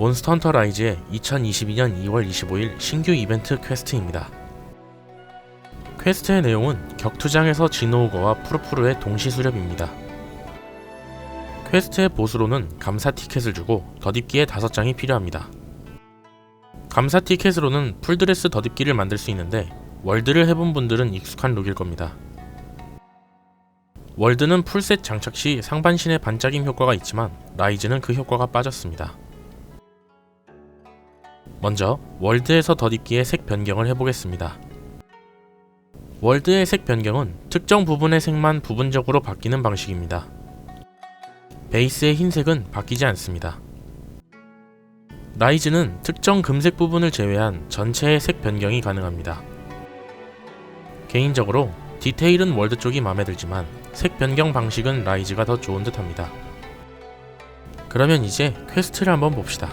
몬스터 헌터 라이즈의 2022년 2월 25일 신규 이벤트 퀘스트입니다. 퀘스트의 내용은 격투장에서 진호우거와 푸르푸르의 동시 수렵입니다. 퀘스트의 보스로는 감사 티켓을 주고 더딥기에 5장이 필요합니다. 감사 티켓으로는 풀드레스 더딥기를 만들 수 있는데 월드를 해본 분들은 익숙한 룩일 겁니다. 월드는 풀셋 장착 시 상반신의 반짝임 효과가 있지만 라이즈는 그 효과가 빠졌습니다. 먼저 월드에서 덧입기의 색 변경을 해보겠습니다. 월드의 색 변경은 특정 부분의 색만 부분적으로 바뀌는 방식입니다. 베이스의 흰색은 바뀌지 않습니다. 라이즈는 특정 금색 부분을 제외한 전체의 색 변경이 가능합니다. 개인적으로 디테일은 월드 쪽이 마음에 들지만 색 변경 방식은 라이즈가 더 좋은 듯 합니다. 그러면 이제 퀘스트를 한번 봅시다.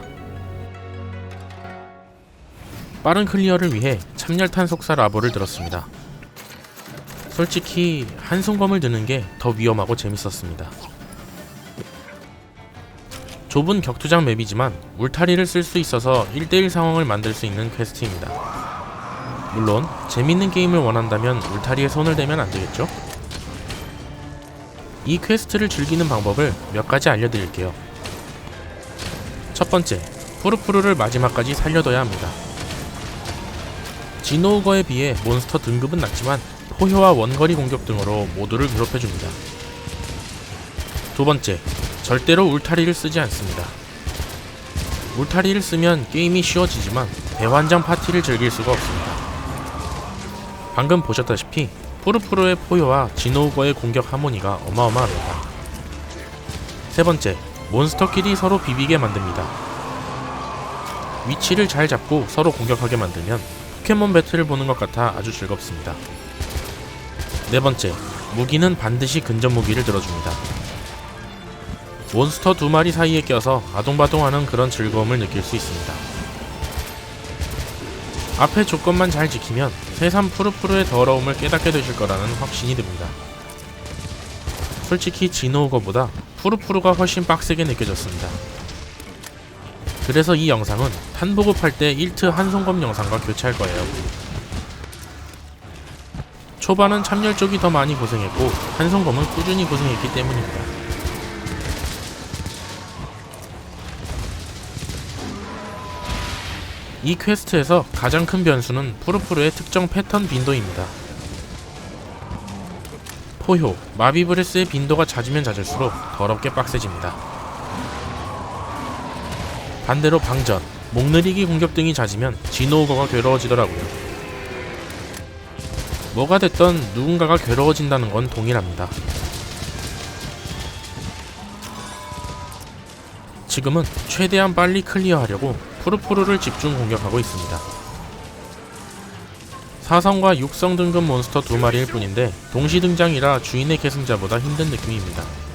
빠른 클리어를 위해 참열탄 속사 라보를 들었습니다. 솔직히 한손검을 드는 게 더 위험하고 재밌었습니다. 좁은 격투장 맵이지만 울타리를 쓸 수 있어서 1대1 상황을 만들 수 있는 퀘스트입니다. 물론 재밌는 게임을 원한다면 울타리에 손을 대면 안 되겠죠? 이 퀘스트를 즐기는 방법을 몇 가지 알려드릴게요. 첫 번째, 푸르푸르를 마지막까지 살려둬야 합니다. 진호우거에 비해 몬스터 등급은 낮지만 포효와 원거리 공격 등으로 모두를 괴롭혀줍니다. 두 번째, 절대로 울타리를 쓰지 않습니다. 울타리를 쓰면 게임이 쉬워지지만 대환장 파티를 즐길 수가 없습니다. 방금 보셨다시피 푸르푸르의 포효와 진호우거의 공격 하모니가 어마어마합니다. 세 번째, 몬스터끼리 서로 비비게 만듭니다. 위치를 잘 잡고 서로 공격하게 만들면 포켓몬 배틀을 보는 것 같아 아주 즐겁습니다. 네 번째, 무기는 반드시 근접 무기를 들어줍니다. 몬스터 두 마리 사이에 껴서 아동바동하는 그런 즐거움을 느낄 수 있습니다. 앞에 조건만 잘 지키면 새삼 푸르푸르의 더러움을 깨닫게 되실 거라는 확신이 듭니다. 솔직히 진호우거보다 푸르푸르가 훨씬 빡세게 느껴졌습니다. 그래서 이 영상은 탄보급할 때 1트 한손검 영상과 교체할 거예요. 초반은 참열 쪽이 더 많이 고생했고 한손검은 꾸준히 고생했기 때문입니다. 이 퀘스트에서 가장 큰 변수는 푸르푸르의 특정 패턴 빈도입니다. 포효, 마비브레스의 빈도가 잦으면 잦을수록 더럽게 빡세집니다. 반대로 방전, 목느리기 공격 등이 잦으면 진호우거가 괴로워지더라고요. 뭐가 됐던 누군가가 괴로워진다는 건 동일합니다. 지금은 최대한 빨리 클리어하려고 푸르푸르를 집중 공격하고 있습니다. 4성과 6성 등급 몬스터 두 마리일 뿐인데 동시 등장이라 주인의 계승자보다 힘든 느낌입니다.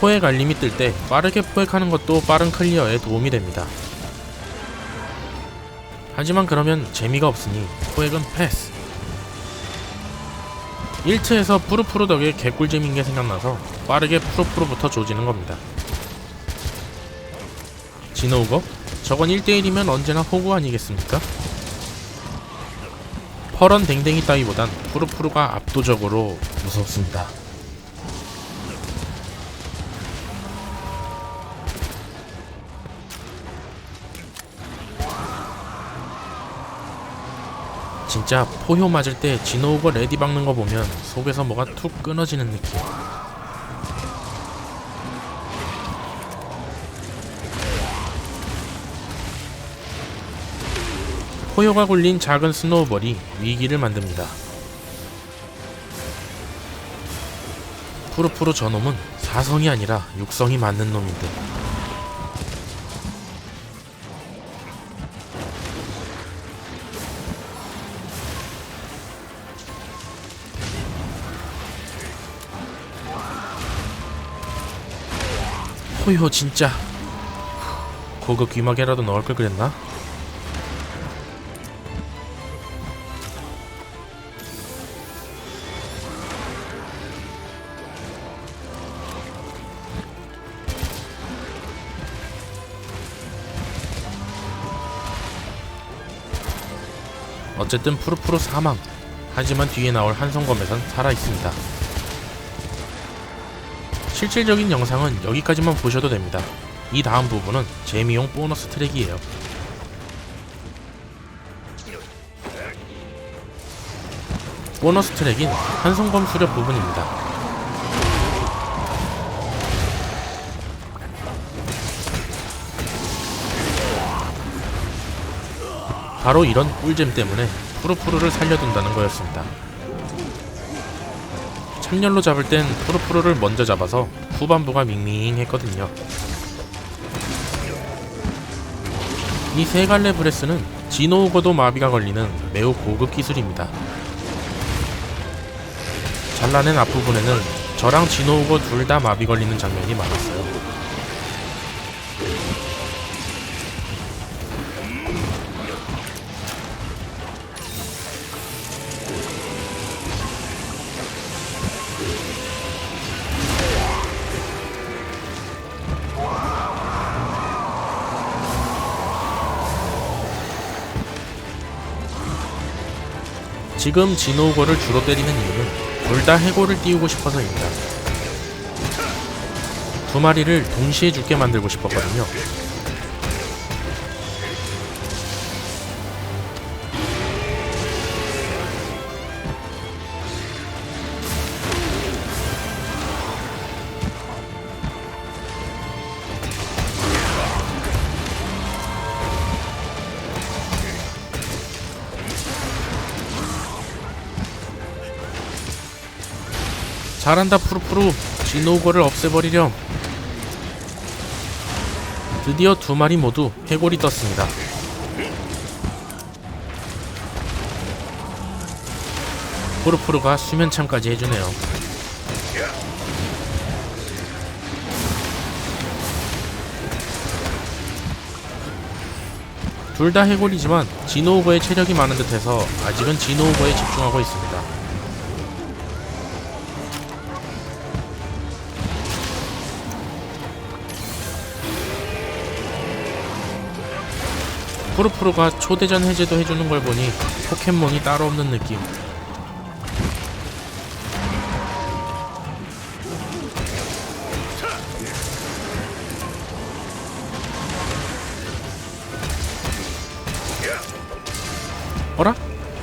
포획 알림이 뜰 때 빠르게 포획하는 것도 빠른 클리어에 도움이 됩니다. 하지만 그러면 재미가 없으니 포획은 패스. 1트에서 푸르푸르 덕에 개꿀잼인 게 생각나서 빠르게 푸르푸르부터 조지는 겁니다. 진호우거? 저건 1대1이면 언제나 호구 아니겠습니까? 퍼런 댕댕이 따위보단 푸르푸르가 압도적으로 무섭습니다. 진짜 포효 맞을 때 진호우거 레디 박는 거 보면 속에서 뭐가 툭 끊어지는 느낌. 포효가 굴린 작은 스노우볼이 위기를 만듭니다. 푸르푸르 저놈은 사성이 아니라 육성이 맞는 놈인데 포효 진짜. 고급 귀마개라도 넣을 걸 그랬나? 어쨌든 푸르푸르 사망. 하지만 뒤에 나올 한성검에선 살아있습니다 실질적인 영상은 여기까지만 보셔도 됩니다. 이 다음 부분은 재미용 보너스 트랙이에요. 보너스 트랙인 한성검 수렵 부분입니다. 바로 이런 꿀잼 때문에 푸르푸르를 살려둔다는 거였습니다. 참열로 잡을 땐 푸르푸르를 먼저 잡아서 후반부가 밍밍했거든요. 이 세 갈래 브레스는 진호우거도 마비가 걸리는 매우 고급 기술입니다. 잘라낸 앞부분에는 저랑 진호우거 둘 다 마비 걸리는 장면이 많았어요. 지금 진호우거를 주로 때리는 이유는 둘 다 해골을 띄우고 싶어서입니다. 두 마리를 동시에 죽게 만들고 싶었거든요. 잘한다 푸르푸르. 진호우거를 없애버리렴. 드디어 두 마리 모두 해골이 떴습니다. 푸르푸르가 수면참까지 해주네요. 둘 다 해골이지만 진호우거의 체력이 많은 듯해서 아직은 진호우거에 집중하고 있습니다 푸르푸르가 초대전 해제도 해주는 걸 보니 포켓몬이 따로 없는 느낌. 어라?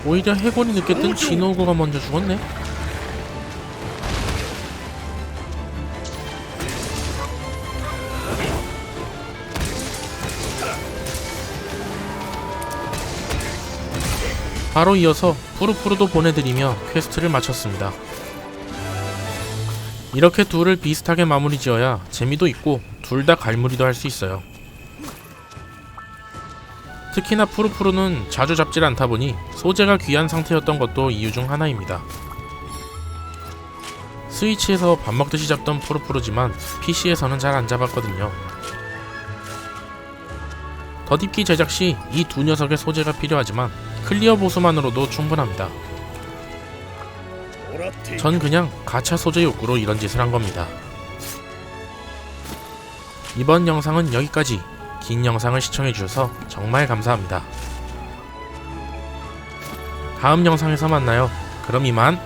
오히려 해골이 느꼈던 진호구가 먼저 죽었네? 바로 이어서 푸르푸르도 보내드리며 퀘스트를 마쳤습니다. 이렇게 둘을 비슷하게 마무리 지어야 재미도 있고 둘 다 갈무리도 할 수 있어요. 특히나 푸르푸르는 자주 잡질 않다 보니 소재가 귀한 상태였던 것도 이유 중 하나입니다. 스위치에서 밥 먹듯이 잡던 푸르푸르지만 PC에서는 잘 안 잡았거든요. 더딥기 제작 시 이 두 녀석의 소재가 필요하지만 클리어 보수만으로도 충분합니다. 전 그냥 가차 소재 욕구로 이런 짓을 한 겁니다. 이번 영상은 여기까지. 긴 영상을 시청해주셔서 정말 감사합니다. 다음 영상에서 만나요. 그럼 이만.